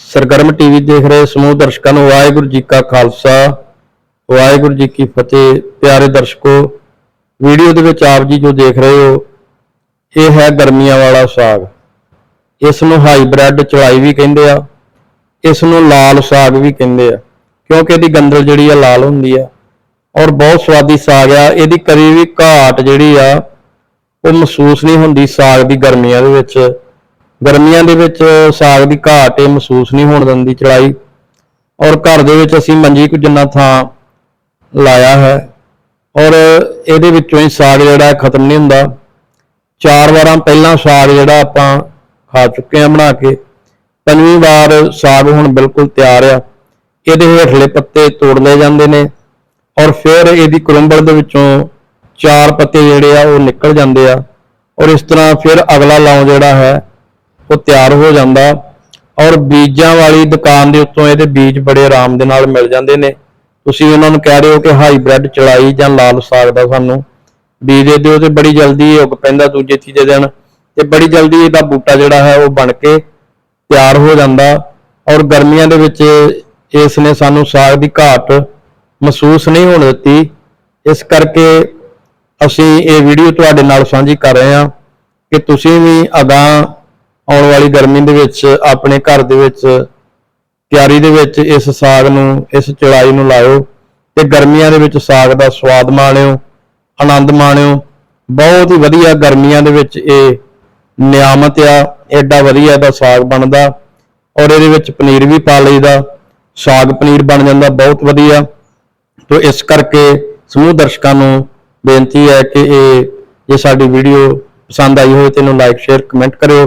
ਸਰਗਰਮ ਟੀਵੀ ਦੇਖ ਰਹੇ ਸਮੂਹ ਦਰਸ਼ਕਾਂ ਨੂੰ ਵਾਹਿਗੁਰੂ ਜੀ ਕਾ ਖਾਲਸਾ, ਵਾਹਿਗੁਰੂ ਜੀ ਕੀ ਫਤਿਹ। ਪਿਆਰੇ ਦਰਸ਼ਕੋ, ਵੀਡੀਓ ਦੇ ਵਿੱਚ ਆਪ ਜੀ ਜੋ ਦੇਖ ਰਹੇ ਹੋ, ਇਹ ਹੈ ਗਰਮੀਆਂ ਵਾਲਾ ਸਾਗ। ਇਸ ਨੂੰ ਹਾਈਬ੍ਰਿਡ ਚੜਾਈ ਵੀ ਕਹਿੰਦੇ ਆ, ਇਸ ਨੂੰ ਲਾਲ ਸਾਗ ਵੀ ਕਹਿੰਦੇ ਆ, ਕਿਉਂਕਿ ਇਹਦੀ ਗੰਦਲ ਜਿਹੜੀ ਆ ਲਾਲ ਹੁੰਦੀ ਆ, ਔਰ ਬਹੁਤ ਸਵਾਦੀ ਸਾਗ ਆ। ਇਹਦੀ ਕਦੇ ਵੀ ਘਾਟ ਜਿਹੜੀ ਆ, ਉਹ ਮਹਿਸੂਸ ਨਹੀਂ ਹੁੰਦੀ ਸਾਗ ਦੀ ਗਰਮੀਆਂ ਦੇ ਵਿੱਚ। ਗਰਮੀਆਂ ਦੇ ਵਿੱਚ ਸਾਗ ਦੀ ਘਾਟ ਇਹ ਮਹਿਸੂਸ ਨਹੀਂ ਹੋਣ ਦਿੰਦੀ ਚੜਾਈ। ਔਰ ਘਰ ਦੇ ਵਿੱਚ ਅਸੀਂ ਮੰਜੀ ਕੁ ਜਿੰਨਾ ਥਾਂ ਲਾਇਆ ਹੈ, ਔਰ ਇਹਦੇ ਵਿੱਚੋਂ ਹੀ ਸਾਗ ਜਿਹੜਾ ਖਤਮ ਨਹੀਂ ਹੁੰਦਾ। ਚਾਰ ਵਾਰਾਂ ਪਹਿਲਾਂ ਸਾਗ ਜਿਹੜਾ ਆਪਾਂ ਖਾ ਚੁੱਕੇ ਆ ਬਣਾ ਕੇ, ਪੰਜਵੀਂ ਵਾਰ ਸਾਗ ਹੁਣ ਬਿਲਕੁਲ ਤਿਆਰ ਆ। ਇਹਦੇ ਹੇਠਲੇ ਪੱਤੇ ਤੋੜ ਲਏ ਜਾਂਦੇ ਨੇ, ਔਰ ਫਿਰ ਇਹਦੀ ਕਰੰਬਲ ਦੇ ਵਿੱਚੋਂ ਚਾਰ ਪੱਤੇ ਜਿਹੜੇ ਆ ਉਹ ਨਿਕਲ ਜਾਂਦੇ ਆ। ਔਰ ਇਸ ਤਰ੍ਹਾਂ ਫਿਰ ਅਗਲਾ ਲਾਉ ਜਿਹੜਾ ਹੈ ਉਹ ਤਿਆਰ ਹੋ ਜਾਂਦਾ ਔਰ ਬੀਜਾਂ ਵਾਲੀ ਦੁਕਾਨ ਦੇ ਉੱਤੋਂ ਇਹਦੇ ਬੀਜ ਬੜੇ ਆਰਾਮ ਦੇ ਨਾਲ ਮਿਲ ਜਾਂਦੇ ਨੇ। ਤੁਸੀਂ ਉਹਨਾਂ ਨੂੰ ਕਹਿ ਰਹੇ ਹੋ ਕਿ ਹਾਈਬ੍ਰਿਡ ਚੜਾਈ ਜਾਂ ਲਾਲ ਸਾਗ ਦਾ ਸਾਨੂੰ ਬੀਜ ਦੇ ਦਿਓ ਤੇ ਬੜੀ ਜਲਦੀ ਇਹ ਉੱਗ ਪੈਂਦਾ ਦੂਜੇ ਤੀਜੇ ਦਿਨ ਤੇ ਬੜੀ ਜਲਦੀ ਇਹਦਾ ਬੂਟਾ ਜਿਹੜਾ ਹੈ ਉਹ ਬਣ ਕੇ ਤਿਆਰ ਹੋ ਜਾਂਦਾ ਔਰ ਗਰਮੀਆਂ ਦੇ ਵਿੱਚ ਇਸ ਨੇ ਸਾਨੂੰ ਸਾਗ ਦੀ ਘਾਟ ਮਹਿਸੂਸ ਨਹੀਂ ਹੋਣ ਦਿੱਤੀ। ਇਸ ਕਰਕੇ ਅਸੀਂ ਇਹ ਵੀਡੀਓ ਤੁਹਾਡੇ ਨਾਲ ਸਾਂਝੀ ਕਰ ਰਹੇ ਹਾਂ ਕਿ ਤੁਸੀਂ ਵੀ ਅਗਾਂਹ ਆਉਣ ਵਾਲੀ ਗਰਮੀ ਦੇ ਵਿੱਚ, ਆਪਣੇ ਘਰ ਦੇ ਵਿੱਚ ਤਿਆਰੀ ਦੇ ਵਿੱਚ ਇਸ ਸਾਗ ਨੂੰ, ਇਸ ਚੜਾਈ ਨੂੰ ਲਾਇਓ ਤੇ ਗਰਮੀਆਂ ਦੇ ਵਿੱਚ ਸਾਗ ਦਾ ਸਵਾਦ ਮਾਣਿਓ, ਆਨੰਦ ਮਾਣਿਓ। ਬਹੁਤ ਹੀ ਵਧੀਆ ਗਰਮੀਆਂ ਦੇ ਵਿੱਚ ਇਹ ਨਿਆਮਤ ਆ, ਐਡਾ ਵਧੀਆ ਇਹਦਾ ਸਾਗ ਬਣਦਾ ਔਰ ਇਹਦੇ ਵਿੱਚ ਪਨੀਰ ਵੀ ਪਾ ਲਈਦਾ। ਸਾਗ ਪਨੀਰ ਬਣ ਜਾਂਦਾ ਬਹੁਤ ਵਧੀਆ। ਤੋ ਇਸ ਕਰਕੇ ਸਮੂਹ ਦਰਸ਼ਕਾਂ ਨੂੰ ਬੇਨਤੀ ਹੈ ਕਿ ਇਹ, ਜੇ ਸਾਡੀ ਵੀਡੀਓ ਪਸੰਦ ਆਈ ਹੋਵੇ ਤੇ ਇਹਨੂੰ ਲਾਈਕ ਸ਼ੇਅਰ ਕਮੈਂਟ ਕਰਿਓ।